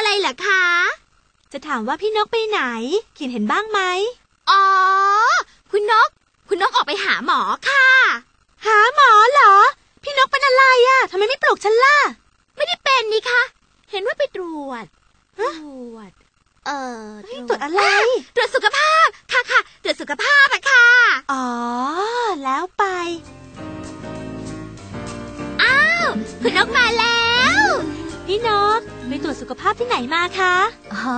อะไรเหรอคะ จะถามว่าพี่นกไปไหน ขินเห็นบ้างไหม อ๋อ คุณนก คุณนกออกไปหาหมอค่ะ หาหมอเหรอ พี่นกเป็นอะไรอะ่ะทำไมไม่ปลุกฉันล่ะ ไม่ได้เป็นนี่คะ เห็นว่าไปตรวจ ตรฮะวจ เอ่อเฮ้ยตรวจอะไร ตรวจสุขภาพ ค่ะค่ะ ตรวจสุขภาพอะค่ะ อ๋อ แล้วไป อ้าว คุณนกมาแล้ว พี่นกไปตรวจสุขภาพที่ไหนมาคะ อ๋อ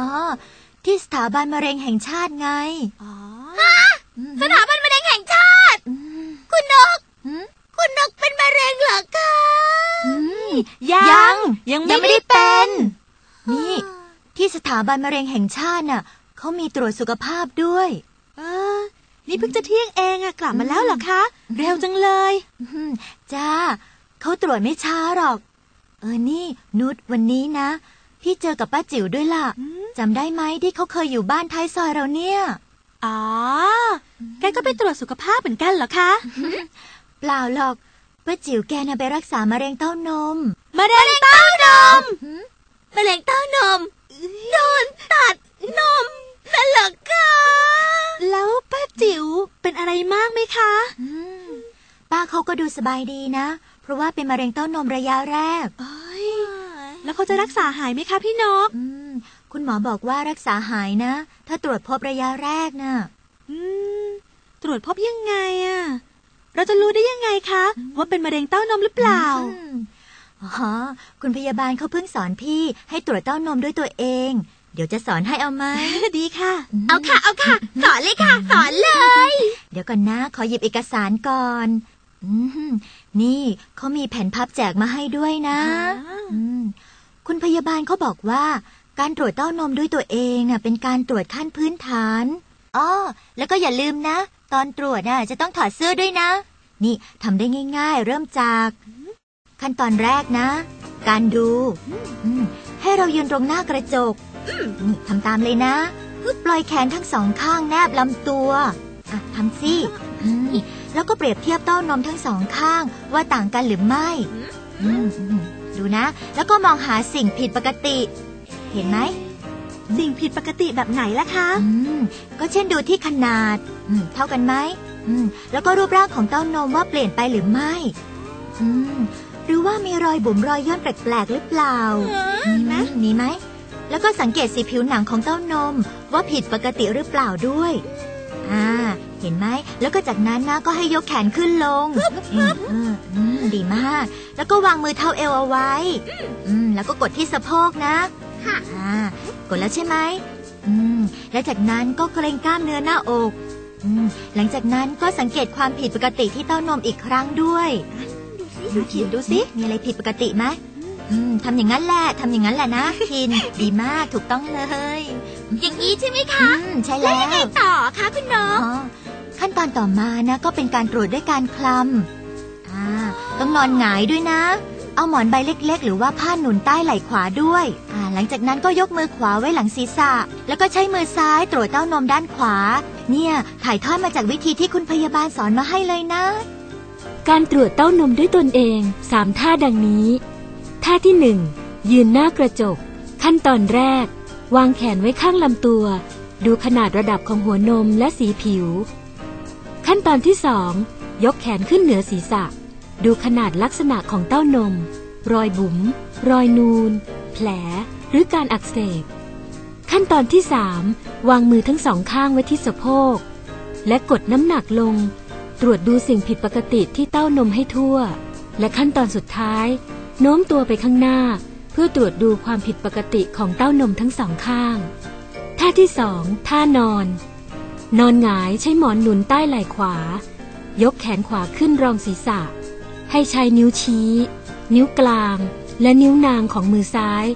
ที่สถาบันมะเร็งแห่งชาติไง อ๋ออืมสถาบันมะเร็งแห่งชาติอืมคุณนกอืมคุณนกเป็นมะเร็งเหรอคะอืมยังยังยัง ยังไม่ไม่ได้ได้เป็เป็นนนี่ ที่สถาบันมะเร็งแห่งชาติน่ะเขามีตรวจสุขภาพด้วย เออ นี่เพิ่งจะเที่ยงเองอะกลับมาแล้วเหรอคะ เร็วจังเลยอืมจ้าเขาตรวจไม่ช้าหรอก เออนี่ นุชวันนี้นะ พี่เจอกับป้าจิ๋วด้วยล่ะอืมจำได้ไหมที่เขาเคยอยู่บ้านท้ายซอยเราเนี่ย อ๋อ แกก็ไปตรวจสุขภาพเหมือนกันเหรอคะ เปล่าหรอกป้าจิ๋วแกน่ะไปรักษามะเร็งเต้านม มะเร็งเต้านม มะเร็งเต้านม โดนตัดนมนั่นเหรอคะแล้วป้าจิ๋วเป็นอะไรมากไหมคะอืม ป้าเขาก็ดูสบายดีนะ เพราะว่าเป็นมะเร็งเต้านมระยะแรก เอ้ย แล้วเขาจะรักษาหายไหมคะพี่นก อืม คุณหมอบอกว่ารักษาหายนะ ถ้าตรวจพบระยะแรกน่ะ อืม ตรวจพบยังไงอะเราจะรู้ได้ยังไงคะ ว่าเป็นมะเร็งเต้านมหรือเปล่า อืมอ๋อคุณพยาบาลเขาเพิ่งสอนพี่ ให้ตรวจเต้านมด้วยตัวเอง เดี๋ยวจะสอนให้เอาไหม ดีค่ะ เอาค่ะ เอาค่ะ สอนเลยค่ะ สอนเลย เดี๋ยวก่อนนะ ขอหยิบเอกสารก่อนอืม นี่เขามีแผ่นพับแจกมาให้ด้วยนะอ่าอืมคุณพยาบาลเขาบอกว่า การตรวจเต้านมด้วยตัวเองน่ะเป็นการตรวจขั้นพื้นฐานอ้อแล้วก็อย่าลืมนะ ตอนตรวจน่ะจะต้องถอดเสื้อด้วยนะ นี่ทำได้ง่าย ๆ เริ่มจาก ขั้นตอนแรกนะ การดูอืมให้เรายืนตรงหน้ากระจกนี่ทำตามเลยนะ ปล่อยแขนทั้งสองข้างแนบลำตัว อะทำสิอืม แล้วก็เปรียบเทียบเต้านมทั้งสองข้างว่าต่างกันหรือไม่อืมอืมดูนะ แล้วก็มองหาสิ่งผิดปกติ เห็นไหม สิ่งผิดปกติแบบไหนล่ะคะอืมก็เช่นดูที่ขนาดอืมเท่ากันไหมอืมแล้วก็รูปร่างของเต้านมว่าเปลี่ยนไปหรือไม่อืมหรือว่ามีรอยบุ๋มรอยย่นแปลกๆหรือเปล่า มีไหมมีไหม แล้วก็สังเกตสีผิวหนังของเต้านมว่าผิดปกติหรือเปล่าด้วย อ่า เห็นไหม แล้วก็จากนั้นนะก็ให้ยกแขนขึ้นลงอืมอืมอืมดีมาก แล้วก็วางมือเท้าเอวเอาไว้ อืม แล้วก็กดที่สะโพกนะ ค่ะอ่ากดแล้วใช่ไหมอืม และจากนั้นก็เกรงกล้ามเนื้อหน้าอกอืมหลังจากนั้นก็สังเกตความผิดปกติที่เต้านมอีกครั้งด้วยดูขินดูสิ มีอะไรผิดปกติไหมอืมทำอย่างนั้นแหละทำอย่างนั้นแหละนะคินดีมากถูกต้องเลย อย่างนี้ใช่ไหมอืคะมใช่แล้ว แล้ยังไงวต่อคะคุณนอ๋กอ ขั้นตอนต่อมานะก็เป็นการตรวจด้วยการคลำอ่าต้องนอนหงายด้วยนะ เอาหมอนใบเล็กๆ หรือว่าผ้าหนุนใต้ไหล่ขวาด้วยอ่าหลังจากนั้นก็ยกมือขวาไว้หลังศีรษะ แล้วก็ใช้มือซ้ายตรวจเต้านมด้านขวา เนี่ยถ่ายทอดมาจากวิธีที่คุณพยาบาลสอนมาให้เลยนะ การตรวจเต้านมด้วยตนเอง3ท่าดังนี้ ท่าที่1ยืนหน้ากระจก ขั้นตอนแรก วางแขนไว้ข้างลำตัว ดูขนาดระดับของหัวนมและสีผิว ขั้นตอนที่2ยกแขนขึ้นเหนือศีรษะ ดูขนาดลักษณะของเต้านม รอยบุ๋ม รอยนูน แผล หรือการอักเสบ ขั้นตอนที่3วางมือทั้งสองข้างไว้ที่สะโพก และกดน้ำหนักลง ตรวจดูสิ่งผิดปกติที่เต้านมให้ทั่ว และขั้นตอนสุดท้าย โน้มตัวไปข้างหน้า เพื่อตรวจดูความผิดปกติของเต้านมทั้งสองข้าง ท่าที่สองท่านอน นอนหงายใช้หมอนหนุนใต้ไหล่ขวา ยกแขนขวาขึ้นรองศีรษะ ให้ใช้นิ้วชี้ นิ้วกลาง และนิ้วนางของมือซ้าย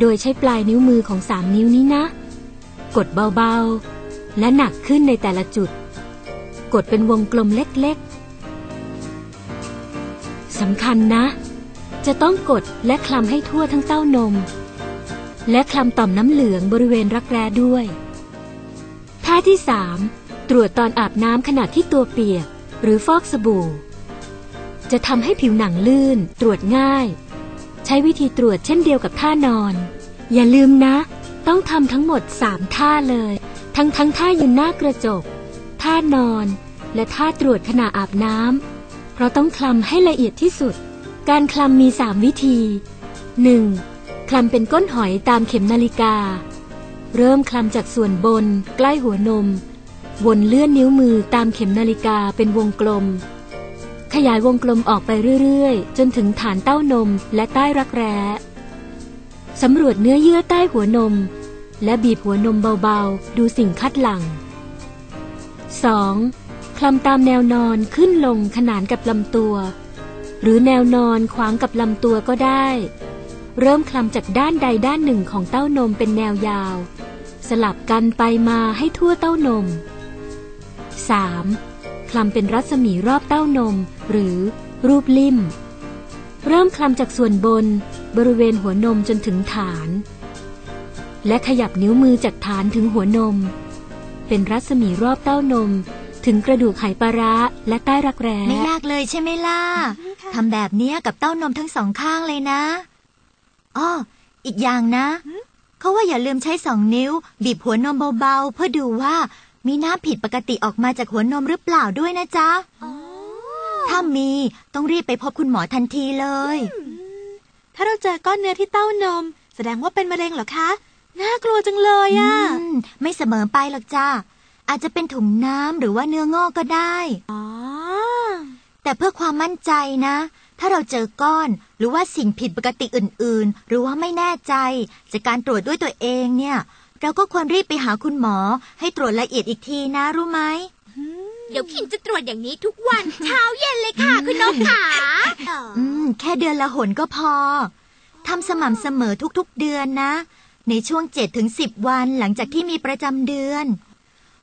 โดยใช้ปลายนิ้วมือของสามนิ้วนี้นะ กดเบาๆ และหนักขึ้นในแต่ละจุด กดเป็นวงกลมเล็กๆสำคัญนะ จะต้องกดและคลำให้ทั่วทั้งเต้านม และคลำต่อมน้ำเหลืองบริเวณรักแร้ด้วยาที่ 3 ตรวจตอนอาบน้ำขณะที่ตัวเปียก หรือฟอกสบู่ จะทำให้ผิวหนังลื่น ตรวจง่าย ใช้วิธีตรวจเช่นเดียวกับท่านอน อย่าลืมนะ ต้องทำทั้งหมดสามท่าเลย ทั้งทั้งท่ายืนหน้ากระจก ท่านอน และท่าตรวจขณะอาบน้ำเพราะต้องคลำให้ละเอียดที่สุด การคลำมีสามวิธี 1. คลำเป็นก้นหอยตามเข็มนาฬิกา เริ่มคลำจากส่วนบน ใกล้หัวนม วนเลื่อนนิ้วมือตามเข็มนาฬิกาเป็นวงกลม ขยายวงกลมออกไปเรื่อยๆ จนถึงฐานเต้านมและใต้รักแร้สำรวจเนื้อเยื่อใต้หัวนม และบีบหัวนมเบาๆ ดูสิ่งคัดหลัง 2. คลำตามแนวนอนขึ้นลงขนานกับลำตัว หรือแนวนอนขวางกับลำตัวก็ได้ เริ่มคลำจากด้านใดด้านหนึ่งของเต้านมเป็นแนวยาว สลับกันไปมาให้ทั่วเต้านม 3. คลำเป็นรัศมีรอบเต้านม หรือรูปลิ่ม เริ่มคลำจากส่วนบน บริเวณหัวนมจนถึงฐาน และขยับนิ้วมือจากฐานถึงหัวนม เป็นรัศมีรอบเต้านม ถึงกระดูกไหปลาร้าและใต้รักแร้ไม่ยากเลยใช่ไหมล่ะค่ะทำแบบเนี้ยกับเต้านมทั้งสองข้างเลยนะอ้ออีกอย่างนะ เขาว่าอย่าลืมใช้สองนิ้ว บีบหัวนมเบาๆ เพื่อดูว่ามีน้ำผิดปกติออกมาจากหัวนมหรือเปล่าด้วยนะจ๊ะ ถ้ามีต้องรีบไปพบคุณหมอทันทีเลย ถ้าเราเจอก้อนเนื้อที่เต้านม แสดงว่าเป็นมะเร็งเหรอคะ น่ากลัวจังเลยอะอืมไม่เสมอไปหรอกจ้าอาจจะเป็นถุงน้ำหรือว่าเนื้องอกก็ได้อ๋อแต่เพื่อความมั่นใจนะ ถ้าเราเจอก้อน หรือว่าสิ่งผิดปกติอื่น ๆ หรือว่าไม่แน่ใจ จากการตรวจด้วยตัวเองเนี่ย เราก็ควรรีบไปหาคุณหมอ ให้ตรวจละเอียดอีกทีนะรู้ไหมเดี๋ยวขิมจะตรวจอย่างนี้ทุกวัน เช้าเย็นเลยค่ะ คุณนกขาอืม แค่เดือนละหนก็พอทำสม่ำเสมอทุกๆเดือนนะ ในช่วง7ถึง10วันหลังจากที่มีประจำเดือน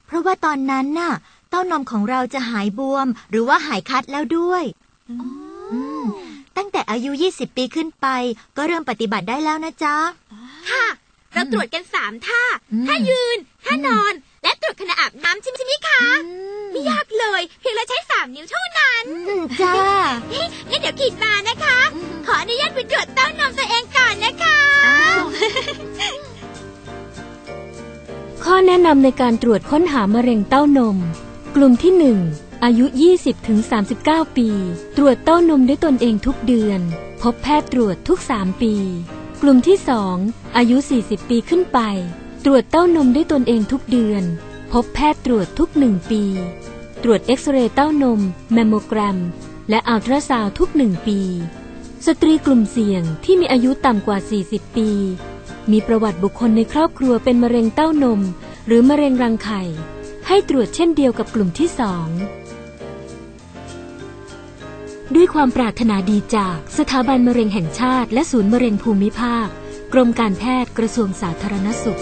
เพราะว่าตอนนั้นน่ะ เต้านมของเราจะหายบวม หรือว่าหายคัดแล้วด้วยอืม ตั้งแต่อายุ 20 ปีขึ้นไป ก็เริ่มปฏิบัติได้แล้วนะจ๊ะ ค่ะ เราตรวจกันสามท่าอืมท่ายืน ท่านอน และตรวจขณะอาบน้ำใช่ไหมใช่ไหมคะไม่ยากเลย เพียงเราใช้สามนิ้วเท่านั้นอืมจ้าเฮ้ยงั้นเดี๋ยวขีดมานะคะ ขออนุญาตไปตรวจเต้านมตัวเองก่อนนะคะข้อแนะนำในการตรวจค้นหามะเร็งเต้านม กลุ่มที่1 อายุ 20ถึง39 ปี ตรวจเต้านมด้วยตนเองทุกเดือน พบแพทย์ตรวจทุก 3 ปี กลุ่มที่ 2 อายุ 40 ปีขึ้นไป ตรวจเต้านมด้วยตนเองทุกเดือน พบแพทย์ตรวจทุก 1 ปี ตรวจเอ็กซเรย์เต้านม แมมโมแกรม และอัลตราซาวทุก 1 ปี สตรีกลุ่มเสี่ยงที่มีอายุต่ำกว่า 40 ปี มีประวัติบุคคลในครอบครัวเป็นมะเร็งเต้านม หรือมะเร็งรังไข่ให้ตรวจเช่นเดียวกับกลุ่มที่สอง ด้วยความปรารถนาดีจากสถาบันมะเร็งแห่งชาติ และศูนย์มะเร็งภูมิภาค กรมการแพทย์กระทรวงสาธารณสุข